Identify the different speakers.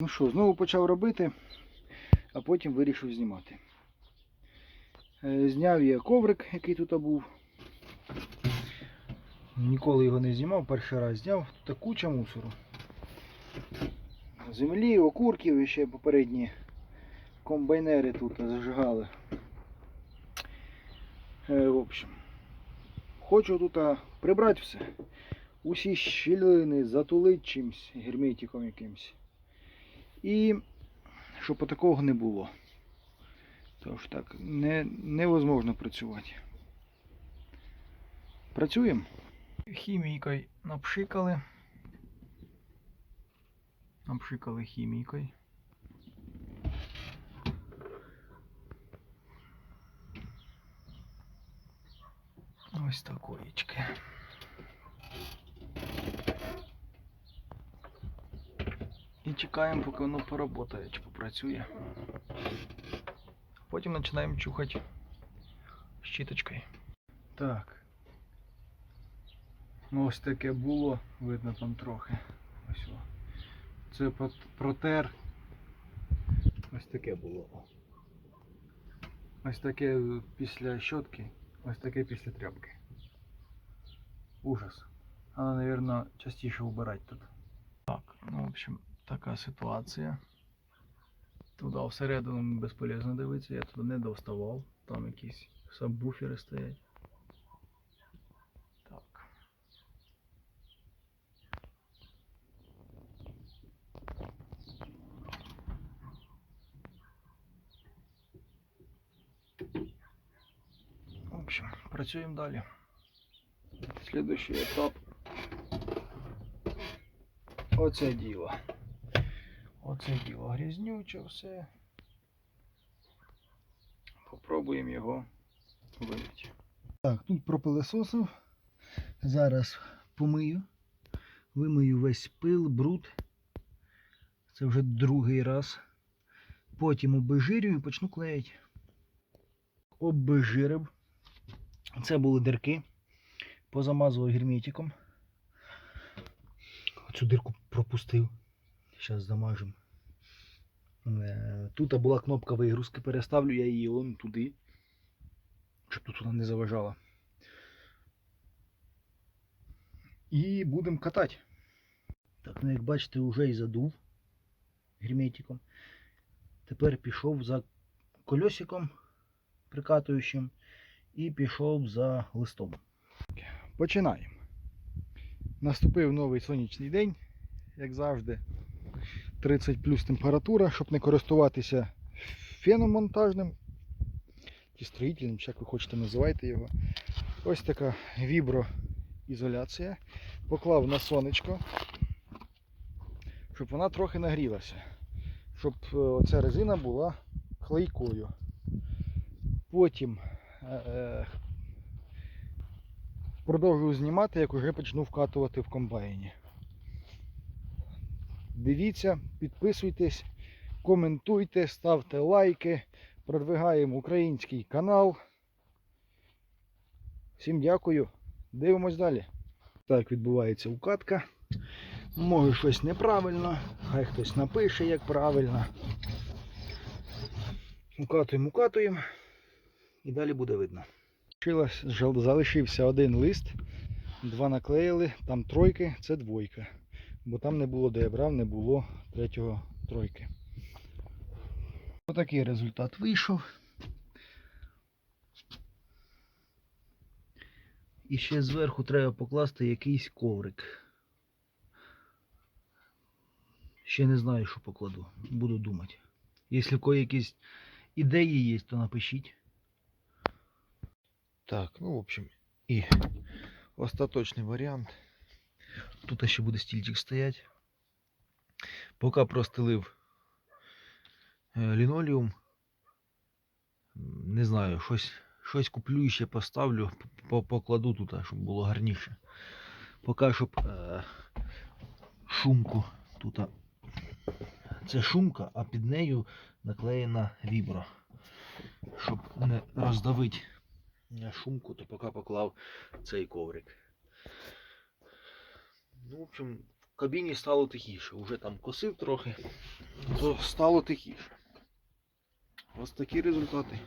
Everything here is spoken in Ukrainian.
Speaker 1: Ну що, знову почав робити, а потім вирішив знімати. Е, Зняв я коврик, який тут був. Ніколи його не знімав, перший раз зняв. Тут куча мусору. Землі, окурків і ще попередні комбайнери тут зажигали. Е, В общем, хочу тут прибрати все. Усі щілини затулити чимсь, герметиком якимсь. І щоб такого не було. Тож так, не, невозможно працювати. Працюємо. Хімійкою напшикали. Напшикали хімійкою. Ось такоєчки. І чекаємо, поки воно поработає чи попрацює. Потім починаємо чухати щіточкою. Так. Ну, ось таке було, видно там трохи. Ось о. Це протер. Ось таке було. Ось таке після щотки, ось таке після тряпки. Ужас. Треба, мабуть, частіше убирати тут. Так, ну, в общем, така ситуація. Туди всередину безполезно дивитися, я туди не доставав. Там якісь сабвуфери стоять. Так. В общем, працюємо далі. Слідуючий етап. Оце діло. Оце діло грязнюче все. Попробуємо його вимити. Так, тут пропилесосив. Зараз помию. Вимию весь пил, бруд. Це вже другий раз. Потім обезжирюю і почну клеїти. Обезжирив. Це були дирки. Позамазував герметиком. Оцю дирку пропустив. Зараз замажемо. Е, Тут була кнопка вигрузки, переставлю я її он туди, щоб тут вона не заважала. І будемо катати. Так, ну як бачите, вже і задув герметиком. Тепер пішов за кольосиком прикатуючим і пішов за листом. Починаємо. Наступив новий сонячний день, як завжди. 30 плюс температура, щоб не користуватися феном монтажним чи строїтельним, чи як ви хочете називайте його. Ось така віброізоляція. Поклав на сонечко, щоб вона трохи нагрілася. Щоб е, оця резина була клейкою. Потім е, е, продовжую знімати, як уже почну вкатувати в комбайні. Дивіться, підписуйтесь, коментуйте, ставте лайки, продвигаємо український канал. Всім дякую. Дивимось далі. Так відбувається укатка. Може щось неправильно, хай хтось напише, як правильно. Укатуємо, укатуємо і далі буде видно. Залишився один лист, два наклеїли, там тройки, це двойка бо там не було, де я брав, не було третього тройки. Отакий результат вийшов. І ще зверху треба покласти якийсь коврик. Ще не знаю, що покладу. Буду думати. Якщо в кої якісь ідеї є, то напишіть. Так, ну, в общем, і остаточний варіант. Тут ще буде стільчик стоять. Поки простелив е, лінолеум. Не знаю, щось, щось куплю і ще поставлю, покладу тут, щоб було гарніше. Поки щоб е, шумку тут. Це шумка, а під нею наклеєна вібро. Щоб не роздавити е, шумку, то поки поклав цей коврик. Ну, в общем, в кабіні стало тихіше. Уже там косив трохи, то стало тихіше. Ось такі результати.